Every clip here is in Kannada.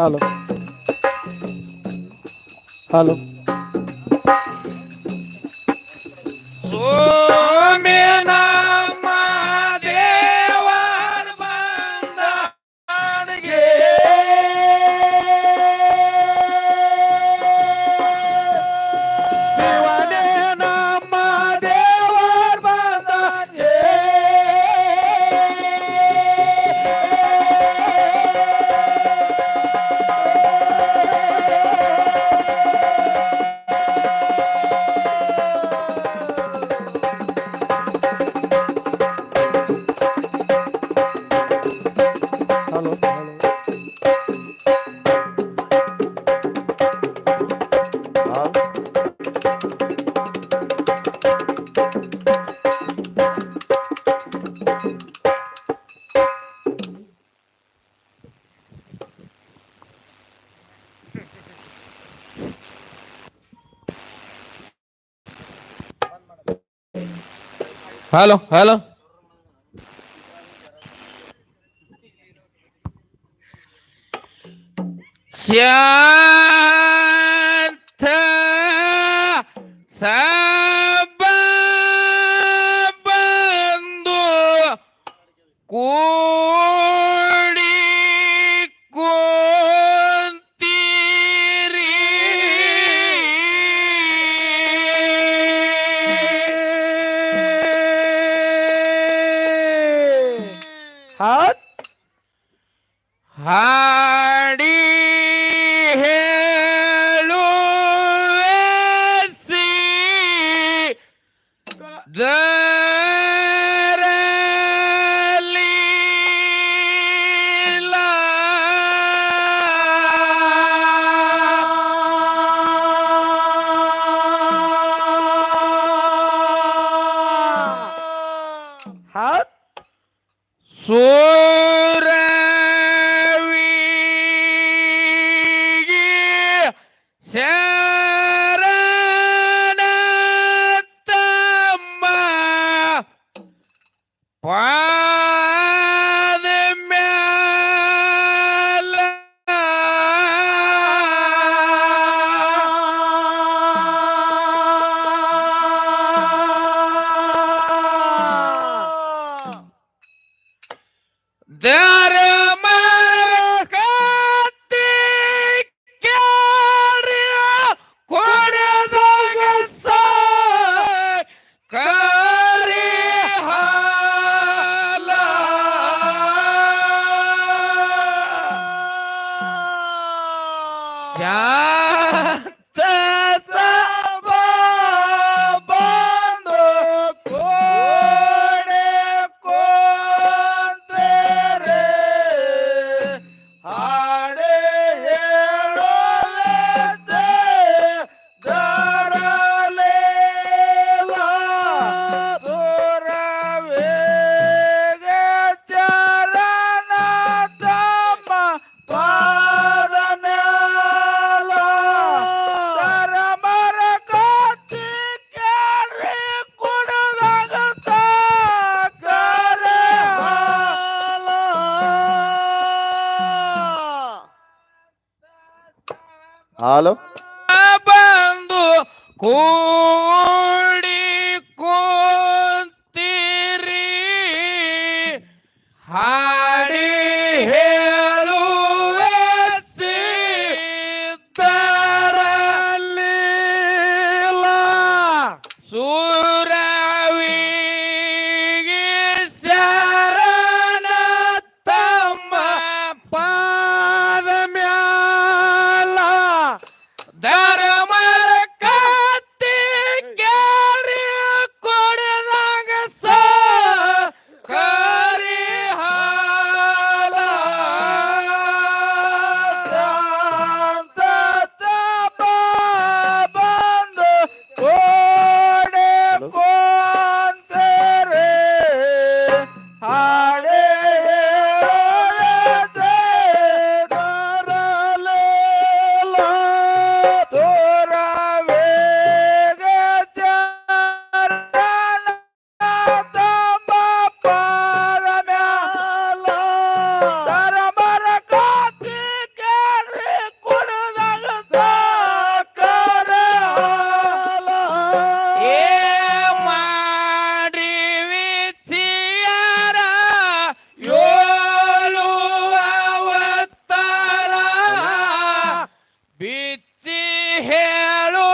ಹಾಲು ಹಾಲು ಹಲೋ ಹಲೋ ಶಾಂತ ಸಬ ಹಲೋ ಬಂದು ಕೂಡಿ ಬಿಚ್ಚಿ ಹೇಳು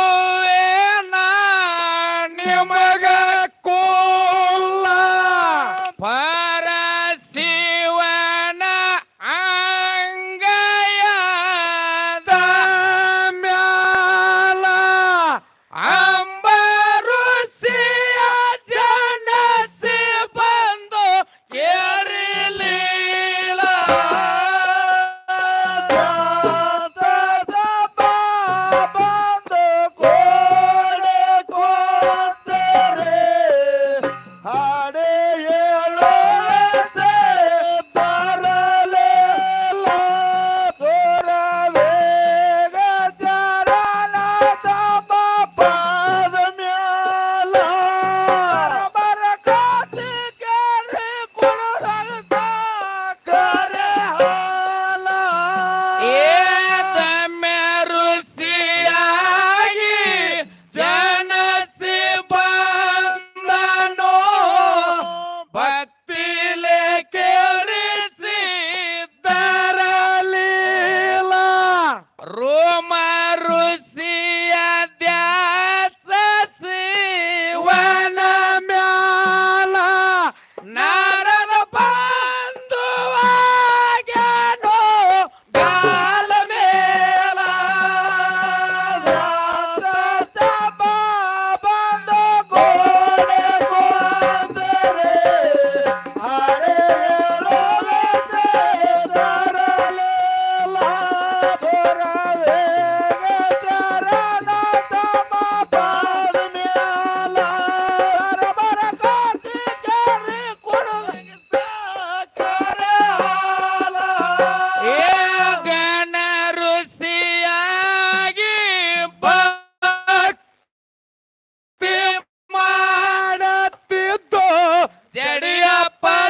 pa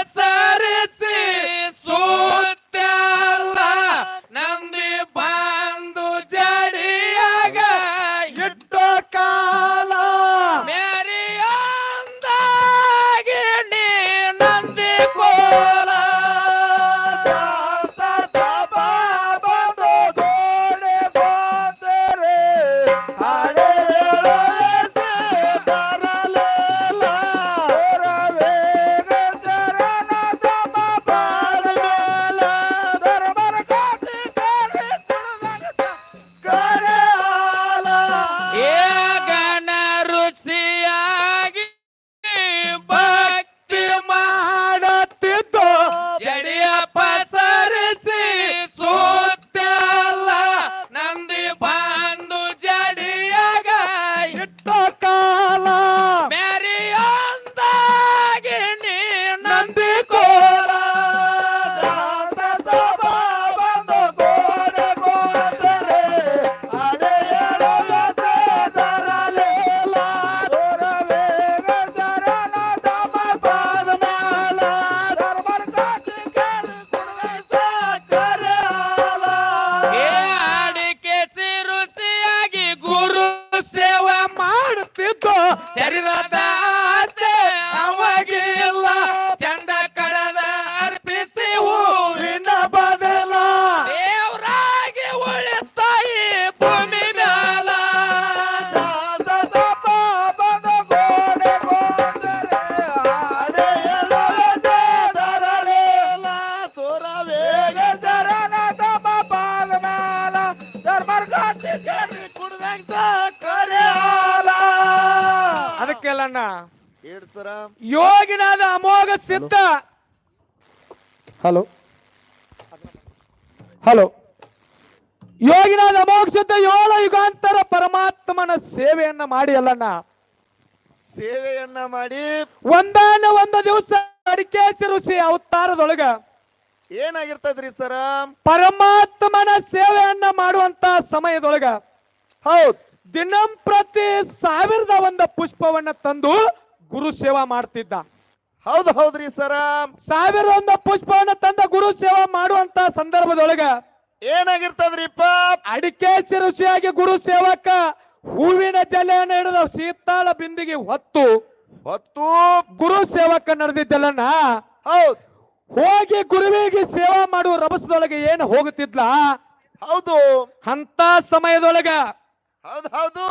ಸಿದ್ಧ ಹಲೋ. ಹಲೋ. ಯೋಗಿನಾದ ಅಮೋಘ ಯೋಳ ಯುಗಾಂತರ ಪರಮಾತ್ಮನ ಸೇವೆಯನ್ನ ಮಾಡಿ ಅಲ್ಲಣ್ಣ. ಸೇವೆಯನ್ನ ಮಾಡಿ ಒಂದಾನ ಒಂದು ದಿವಸ ಅಡಿಕೆ ಸಿರುಸಿ ಅವತಾರದೊಳಗ ಏನಾಗಿರ್ತದ್ರಿ ಸರ? ಪರಮಾತ್ಮನ ಸೇವೆಯನ್ನ ಮಾಡುವಂತ ಸಮಯದೊಳಗ ಹೌದ್. ದಿನಂಪ್ರತಿ ಸಾವಿರದ ಒಂದ ಪುಷ್ಪವನ್ನ ತಂದು ಗುರು ಸೇವಾ ಮಾಡ್ತಿದ್ದ. ಹೌದ್ ಹೌದ್ರಿ ಸರ. ಸಾವಿರ ಒಂದು ಪುಷ್ಪವನ್ನ ತಂದ ಗುರು ಸೇವಾ ಮಾಡುವಂತ ಸಂದರ್ಭದೊಳಗ ಏನಾಗಿರ್ತದ್ರಿಪ್ಪ ಅಡಿಕೆ ಸಿರುಸಿಯಾಗಿ ಗುರು ಸೇವಕ ಹೂವಿನ ಜಲೆಯನ್ನು ಹಿಡಿದ ಶೀತಾಳ ಬಿಂದಿಗೆ ಹೊತ್ತು ಹೊತ್ತು? ಗುರು ಸೇವಕ ನಡೆದಿದ್ದಲ್ಲಣ್ಣ? ಹೌದು. ಹೋಗಿ ಗುರುವಿಗೆ ಸೇವಾ ಮಾಡುವ ರಭಸದೊಳಗೆ ಏನು ಹೋಗುತ್ತಿದ್ಲ? ಹೌದು. ಅಂತ ಸಮಯದೊಳಗ ಹೌದು ಹೌದು.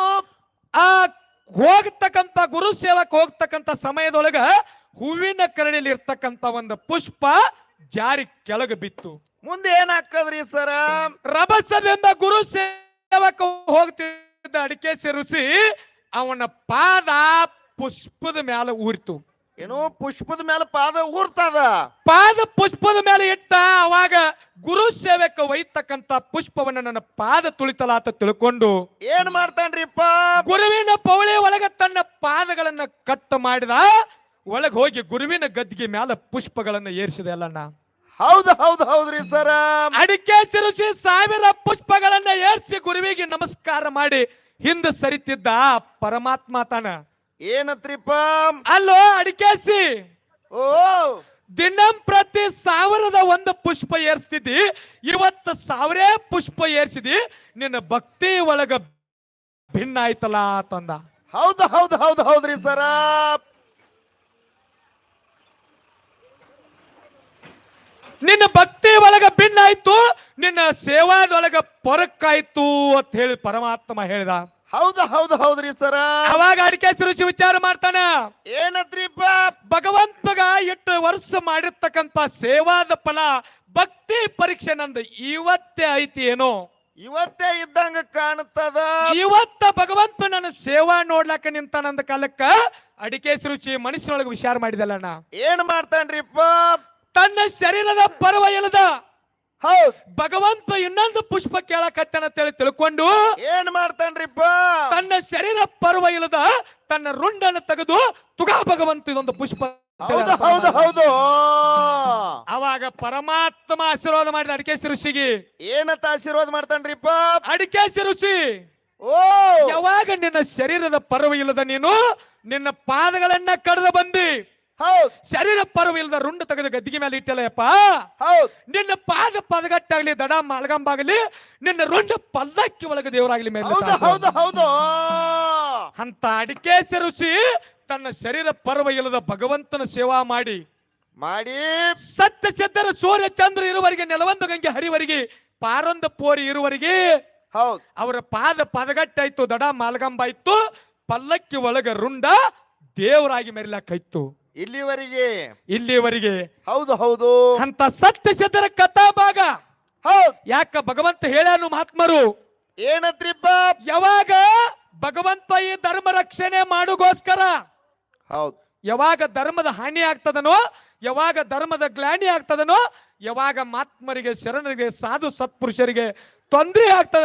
ಆ ಹೋಗ್ತಕ್ಕಂತ ಗುರು ಸೇವಕ ಹೋಗ್ತಕ್ಕಂತ ಸಮಯದೊಳಗ ಹೂವಿನ ಕರಡಿಯಲ್ಲಿ ಇರ್ತಕ್ಕಂತ ಒಂದು ಪುಷ್ಪ ಜಾರಿ ಕೆಳಗೆ ಬಿತ್ತು. ಮುಂದೆ ಏನಾಗ್ತದ್ರಿ ಸರ? ರಭಸದಿಂದ ಗುರು ಸೇವಕ ಹೋಗ್ತಿದ್ದ ಅಡಿಕೆ ಸೇರಿಸಿ ಅವನ ಪಾದ ಪುಷ್ಪದ ಮ್ಯಾಲ ಊರಿತು. ಏನೋ ಪುಷ್ಪದ ಮೇಲೆ ಪಾದ ಊರ್ತದ? ಪಾದ ಪುಷ್ಪದ ಮೇಲೆ ಇಟ್ಟ ಅವಾಗ ಗುರು ಸೇವಕ ಒಯ್ತಕ್ಕಂತ ಪುಷ್ಪವನ್ನ ನನ್ನ ಪಾದ ತುಳಿತಲ ಅಂತ ತಿಳ್ಕೊಂಡು ಏನ್ ಮಾಡ್ತಾನ್ರಿಪ್ಪ? ಗುರುವಿನ ಪೌಳಿ ಒಳಗ ತನ್ನ ಪಾದಗಳನ್ನ ಕಟ್ ಮಾಡಿದ ಒಳಗ್ ಹೋಗಿ ಗುರುವಿನ ಗದ್ದಿಗೆ ಮ್ಯಾಲ ಪುಷ್ಪಗಳನ್ನ ಏರಿಸಿದೆ ಅಲ್ಲಣ್ಣ. ಹೌದು ಹೌದು ಹೌದ್ರಿ ಸರ. ಅಡಿಕೆ ಸಿರುಸಿ ಸಾವಿರ ಪುಷ್ಪಗಳನ್ನ ಏರ್ಸಿ ಗುರುವಿಗೆ ನಮಸ್ಕಾರ ಮಾಡಿ ಹಿಂದೆ ಸರಿತಿದ್ದ ಪರಮಾತ್ಮ ತಾನ. ಏನತ್ರಿಪ್ಪ? ಅಲ್ಲೋ ಅಡಿಕೆಸಿ ಓ. ದಿನಂ ಪ್ರತಿ ಸಾವಿರದ ಒಂದು ಪುಷ್ಪ ಏರ್ಸ್ತಿದ್ದಿ ಇವತ್ತು ಸಾವಿರೇ ಪುಷ್ಪ ಏರ್ಸಿದಿ ನಿನ್ನ ಭಕ್ತಿ ಒಳಗ ಭಿನ್ನ ಆಯ್ತಲ್ಲ ತಂದ. ಹೌದು ಹೌದು ಹೌದು ಹೌದ್ರಿ ಸರ. ನಿನ್ನ ಭಕ್ತಿ ಒಳಗ ಭಿನ್ನ ಆಯ್ತು ನಿನ್ನ ಸೇವಾದೊಳಗ ಪೊರಕ್ಕಾಯ್ತು ಅಂತ ಹೇಳಿ ಪರಮಾತ್ಮ ಹೇಳಿದ. ಹೌದು ಹೌದು ಹೌದ್ರಿ ಸರ. ಅವಾಗ ಅಡಿಕೆ ರುಚಿ ವಿಚಾರ ಮಾಡ್ತಾನ. ಏನದ್ರಿಪ್ಪ ಭಗವಂತಗ ಎಷ್ಟು ವರ್ಷ ಮಾಡಿರ್ತಕ್ಕಂತ ಸೇವಾದ ಫಲ ಭಕ್ತಿ ಪರೀಕ್ಷೆ ನಂದು ಇವತ್ತೇ ಐತಿ ಏನೋ. ಇವತ್ತೇ ಇದ್ದಂಗ ಕಾಣುತ್ತದ? ಇವತ್ತ ಭಗವಂತ ನನ್ನ ಸೇವಾ ನೋಡ್ಲಾಕ ನಿಂತಾನಂದ ಕಾಲಕ್ಕ ಅಡಿಕೆ ರುಚಿ ಮನುಷ್ಯನೊಳಗೆ ವಿಚಾರ ಮಾಡಿದಲ್ಲಣ್ಣ. ಏನ್ ಮಾಡ್ತಾನ್ರಿಪ್ಪ? ತನ್ನ ಶರೀರದ ಪರ್ವ ಇಲ್ಲದ ಹೌದ್. ಭಗವಂತ ಇನ್ನೊಂದು ಪುಷ್ಪ ಅಂತ ಅಂತೇಳಿ ತಿಳ್ಕೊಂಡು ಏನ್ ಮಾಡ್ತಾನ್ರಿಪ್ಪ? ತನ್ನ ಶರೀರ ಪರ್ವ ಇಲ್ಲದ ತನ್ನ ರುಂಡನ್ನು ತೆಗೆದು ತುಗಾ ಭಗವಂತ ಇದೊಂದು ಪುಷ್ಪ ಹೌದು ಹೌದು ಹೌದು. ಅವಾಗ ಪರಮಾತ್ಮ ಆಶೀರ್ವಾದ ಮಾಡಿದ ಅಡಿಕೆ ಋಷಿಗೆ ಏನಂತ ಆಶೀರ್ವಾದ ಮಾಡ್ತಾನ್ರಿಪ್ಪ? ಅಡಿಕೆ ಋಷಿ ಓ! ಯಾವಾಗ ನಿನ್ನ ಶರೀರದ ಪರ್ವ ಇಲ್ಲದ ನೀನು? ನಿನ್ನ ಪಾದಗಳನ್ನ ಕಡ್ದ ಬಂದಿ. ಹೌದ್. ಶರೀರ ಪರ್ವ ಇಲ್ಲದ ರುಂಡ ತೆಗೆದು ಗದ್ದಿಗೆ ಮೇಲೆ ಇಟ್ಟಲ್ಲಪ್ಪ ಹೌದು. ನಿನ್ನ ಪಾದ ಪದಗಟ್ಟಾಗ್ಲಿ ದಡ ಮಾಲ್ಗಂಬಾಗಲಿ ನಿನ್ನ ರುಂಡ ಪಲ್ಲಕ್ಕಿ ಒಳಗೆ ದೇವರಾಗ್ಲಿ ಮೇಲೆ ಹೌದು ಹೌದು ಹೌದು. ಅಂತ ಅಡಿಕೆ ಋಷಿ ತನ್ನ ಶರೀರ ಪರ್ವ ಇಲ್ಲದ ಭಗವಂತನ ಸೇವಾ ಮಾಡಿ. ಮಾಡಿ. ಸತ್ಯ ಸಿದ್ಧರ ಸೂರ್ಯ ಚಂದ್ರ ಇರುವರಿಗೆ ನೆಲವೊಂದು ಗಂಗೆ ಹರಿವರಿಗೆ ಪಾರೊಂದು ಪೋರಿ ಇರುವರಿಗೆ ಹೌದು. ಅವರ ಪಾದ ಪದಗಟ್ಟಾಯ್ತು ದಡ ಮಾಲ್ಗಂಬಾಯ್ತು ಪಲ್ಲಕ್ಕಿ ಒಳಗ ರುಂಡ ದೇವರಾಗಿ ಮೆರಿಲಾಕೈತು. ಇಲ್ಲಿವರೆಗೆ. ಇಲ್ಲಿವರೆಗೆ ಹೌದು ಹೌದು. ಅಂತ ಸತ್ಯ ಸಿದ್ಧರ ಕಥಾ ಭಾಗ ಹೌದು. ಯಾಕ ಭಗವಂತ ಹೇಳ್ಯಾನು ಮಹಾತ್ಮರು? ಏನತ್ರಿಪ್ಪ ಯಾವಾಗ ಭಗವಂತ ಈ ಧರ್ಮ ರಕ್ಷಣೆ ಮಾಡುಗೋಸ್ಕರ? ಹೌದು. ಯಾವಾಗ ಧರ್ಮದ ಹಾನಿ ಆಗ್ತದನೋ ಯಾವಾಗ ಧರ್ಮದ ಗ್ಲಾನಿ ಆಗ್ತದನೋ ಯಾವಾಗ ಮಹಾತ್ಮರಿಗೆ ಶರಣರಿಗೆ ಸಾಧು ಸತ್ಪುರುಷರಿಗೆ ತೊಂದರೆ ಆಗ್ತದನೋ